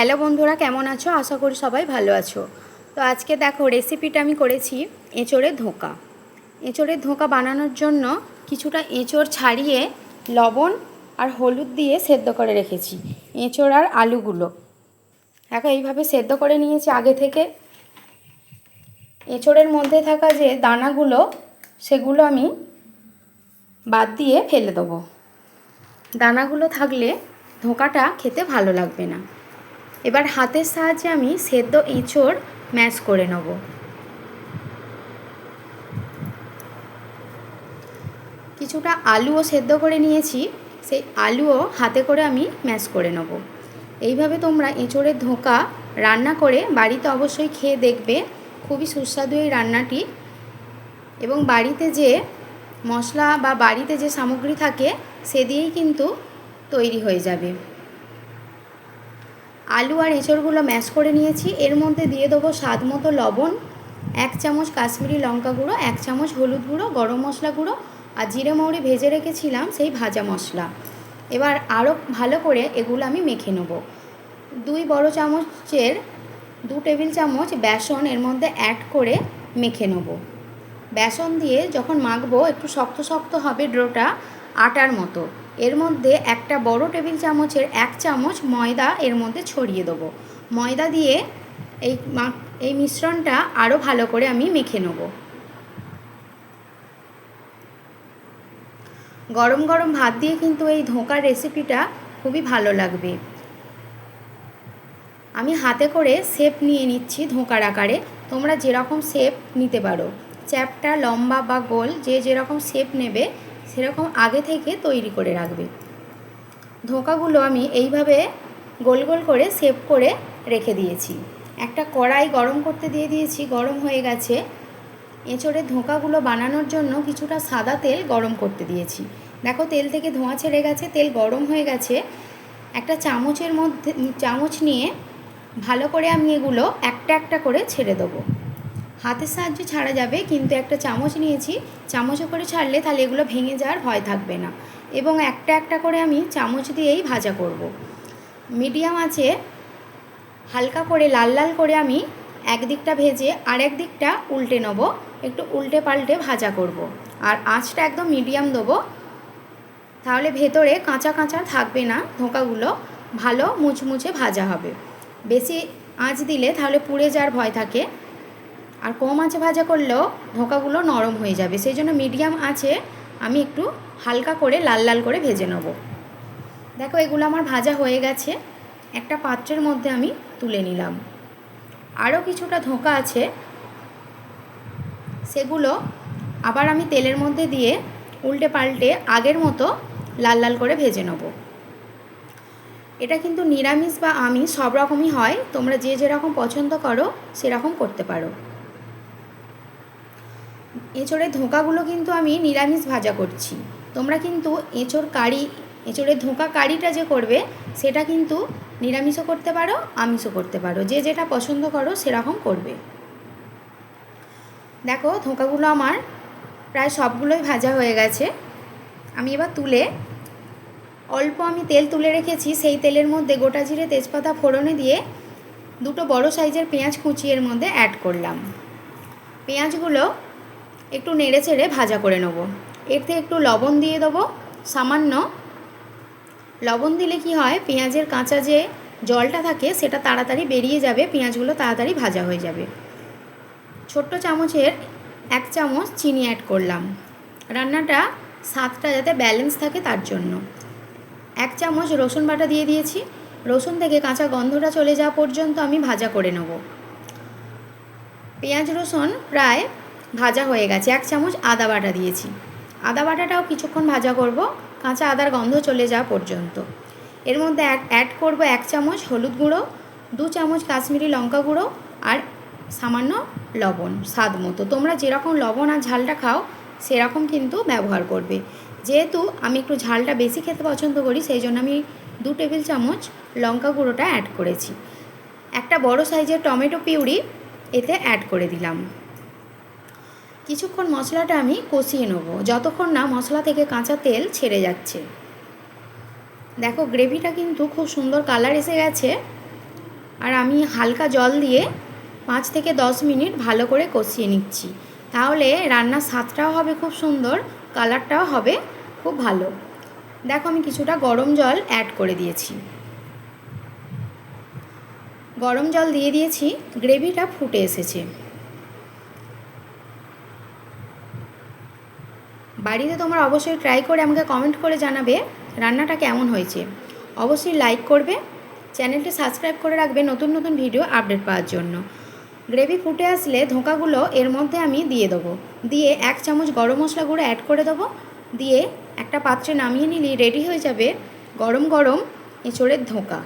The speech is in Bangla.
হ্যালো বন্ধুরা, কেমন আছো? আশা করি সবাই ভালো আছো। তো আজকে দেখো রেসিপিটা আমি করেছি এঁচড়ের ধোঁকা। এঁচড়ের ধোঁকা বানানোর জন্য কিছুটা এঁচড় ছাড়িয়ে লবণ আর হলুদ দিয়ে সেদ্ধ করে রেখেছি, এঁচড় আর আলুগুলো। দেখো, এইভাবে সেদ্ধ করে নিয়েছি আগে থেকে। এঁচড়ের মধ্যে থাকা যে দানাগুলো, সেগুলো আমি বাদ দিয়ে ফেলে দেবো। দানাগুলো থাকলে ধোঁকাটা খেতে ভালো লাগবে না। এবার হাতের সাহায্যে আমি সেদ্ধ এঁচড় ম্যাশ করে নেব। কিছুটা আলুও সেদ্ধ করে নিয়েছি, সেই আলুও হাতে করে আমি ম্যাশ করে নেব। এইভাবে তোমরা এঁচড়ের ধোঁকা রান্না করে বাড়িতে অবশ্যই খেয়ে দেখবে, খুবই সুস্বাদু এই রান্নাটি। এবং বাড়িতে যে মশলা বা বাড়িতে যে সামগ্রী থাকে, সে দিয়েই কিন্তু তৈরি হয়ে যাবে। আলু আর এঁচড়গুলো ম্যাশ করে নিয়েছি। এর মধ্যে দিয়ে দেবো স্বাদ মতো লবণ, এক চামচ কাশ্মীরি লঙ্কা গুঁড়ো, এক চামচ হলুদ গুঁড়ো, গরম মশলা গুঁড়ো আর জিরে মৌরি ভেজে রেখেছিলাম সেই ভাজা মশলা। এবার আরও ভালো করে এগুলো আমি মেখে নেব। দুই বড় চামচের, দু টেবিল চামচ বেসন এর মধ্যে অ্যাড করে মেখে নেব। বেসন দিয়ে যখন মাখবো, একটু শক্ত শক্ত হবে ডোটা আটার মতো। এর মধ্যে একটা বড় টেবিল চামচের এক চামচ ময়দা এর মধ্যে ছড়িয়ে দেবো। ময়দা দিয়ে এই এই মিশ্রণটা আরও ভালো করে আমি মেখে নেব। গরম গরম ভাত দিয়ে কিন্তু এই ধোঁকার রেসিপিটা খুবই ভালো লাগবে। আমি হাতে করে শেপ নিয়ে নিচ্ছি ধোঁকার আকারে। তোমরা যেরকম শেপ নিতে পারো। চ্যাপটা লম্বা বা গোল, যে যেরকম শেপ নেবে সেরকম আগে থেকে তৈরি করে রাখবে। ধোঁকাগুলো আমি এইভাবে গোল গোল করে সেভ করে রেখে দিয়েছি। একটা কড়াই গরম করতে দিয়ে দিয়েছি, গরম হয়ে গেছে। এঁচড়ের ধোঁকাগুলো বানানোর জন্য কিছুটা সাদা তেল গরম করতে দিয়েছি। দেখো তেল থেকে ধোঁয়া ছেড়ে গেছে, তেল গরম হয়ে গেছে। একটা চামচের মধ্যে, চামচ নিয়ে ভালো করে আমি এগুলো একটা একটা করে ছেড়ে দেবো। হাতের সাহায্যে ছাড়া যাবে, কিন্তু একটা চামচ নিয়েছি। চামচে করে ছাড়লে তাহলে এগুলো ভেঙে যাওয়ার ভয় থাকবে না। এবং একটা একটা করে আমি চামচ দিয়েই ভাজা করব। মিডিয়াম আছে, হালকা করে, লাল লাল করে আমি একদিকটা ভেজে আর এক দিকটা উল্টে নেব। একটু উল্টে পাল্টে ভাজা করব। আর আঁচটা একদম মিডিয়াম দেবো। তাহলে ভেতরে কাঁচা কাঁচা থাকবে না ধোঁকাগুলো। ভালো মুচমুচে ভাজা হবে। বেশি আঁচ দিলে তাহলে পুড়ে যাওয়ার ভয় থাকে। আর কম আঁচে ভাজা করলেও ধোঁকাগুলো নরম হয়ে যাবে। সেই জন্য মিডিয়াম আছে আমি একটু হালকা করে লাল লাল করে ভেজে নেব। দেখো, এগুলো আমার ভাজা হয়ে গেছে। একটা পাত্রের মধ্যে আমি তুলে নিলাম। আরও কিছুটা ধোঁকা আছে। সেগুলো আবার আমি তেলের মধ্যে দিয়ে উল্টে পাল্টে আগের মতো লাল লাল করে ভেজে নেব। এটা কিন্তু নিরামিষ বা আমিষ, সব রকমই হয়। তোমরা যে যেরকম পছন্দ করো, সেরকম করতে পারো। এঁচড়ের ধোঁকাগুলো কিন্তু আমি নিরামিষ ভাজা করছি। তোমরা কিন্তু এঁচড় কারি এঁচড়ের ধোঁকা কারিটা যে করবে, সেটা কিন্তু নিরামিষও করতে পারো, আমিষও করতে পারো। যে যেটা পছন্দ করো, সেরকম করবে। দেখো, ধোঁকাগুলো আমার প্রায় সবগুলোই ভাজা হয়ে গেছে। আমি এবার তুলে, অল্প আমি তেল তুলে রেখেছি, সেই তেলের মধ্যে গোটা জিরে তেজপাতা ফোড়নে দিয়ে দুটো বড় সাইজের পেঁয়াজ কুচি এর মধ্যে অ্যাড করলাম। পেঁয়াজগুলো একটু নেড়ে চেড়ে ভাজা করে নেব। এতে একটু লবণ দিয়ে দেবো। সামান্য লবণ দিলে কি হয়, পেঁয়াজের কাঁচা যে জলটা থাকে, সেটা তাড়াতাড়ি বেরিয়ে যাবে, পেঁয়াজগুলো তাড়াতাড়ি ভাজা হয়ে যাবে। ছোট্ট চামচের এক চামচ চিনি অ্যাড করলাম। রান্নাটা স্বাদটা যাতে ব্যালেন্স থাকে তার জন্য। এক চামচ রসুন বাটা দিয়ে দিয়েছি। রসুন থেকে কাঁচা গন্ধটা চলে যাওয়া পর্যন্ত আমি ভাজা করে নেব। পেঁয়াজ রসুন প্রায় ভাজা হয়ে গেছে। এক চামচ আদা বাটা দিয়েছি। আদা বাটাটাও কিছুক্ষণ ভাজা করব। কাঁচা আদার গন্ধ চলে যাওয়া পর্যন্ত। এর মধ্যে অ্যাড করব এক চামচ হলুদ গুঁড়ো, দু চামচ কাশ্মীরি লঙ্কা গুঁড়ো আর সামান্য লবণ, স্বাদ মতো। তোমরা যেরকম লবণ আর ঝালটা খাও, সেরকম কিন্তু ব্যবহার করবে। যেহেতু আমি একটু ঝালটা বেশি খেতে পছন্দ করি, সেই জন্য আমি দু টেবিল চামচ লঙ্কা গুঁড়োটা অ্যাড করেছি। একটা বড় সাইজের টমেটো পিউরি এতে অ্যাড করে দিলাম। কিছুক্ষণ মশলাটা আমি কষিয়ে নেব। যতক্ষণ না মশলা থেকে কাঁচা তেল ছেড়ে যাচ্ছে। দেখো, গ্রেভিটা কিন্তু খুব সুন্দর কালার এসে গেছে। আর আমি হালকা জল দিয়ে পাঁচ থেকে দশ মিনিট ভালো করে কষিয়ে নিচ্ছি। তাহলে রান্নার স্বাদটাও হবে খুব সুন্দর, কালারটাও হবে খুব ভালো। দেখো, আমি কিছুটা গরম জল অ্যাড করে দিয়েছি। গরম জল দিয়ে দিয়েছি, গ্রেভিটা ফুটে এসেছে। বাড়িতে তোমরা অবশ্যই ট্রাই করে আমাকে কমেন্ট করে জানাবে রান্নাটা কেমন হয়েছে। অবশ্যই লাইক করবে চ্যানেলটি সাবস্ক্রাইব করে রাখবে নতুন নতুন ভিডিও আপডেট পাওয়ার জন্য। গ্রেভি ফুটে আসলে ধোঁকাগুলো এর মধ্যে আমি দিয়ে দেবো। দিয়ে এক চামচ গরম মশলা গুঁড়ো অ্যাড করে দেবো। দিয়ে একটা পাত্রে নামিয়ে নিলেই রেডি হয়ে যাবে গরম গরম এঁচড়ের ধোঁকা।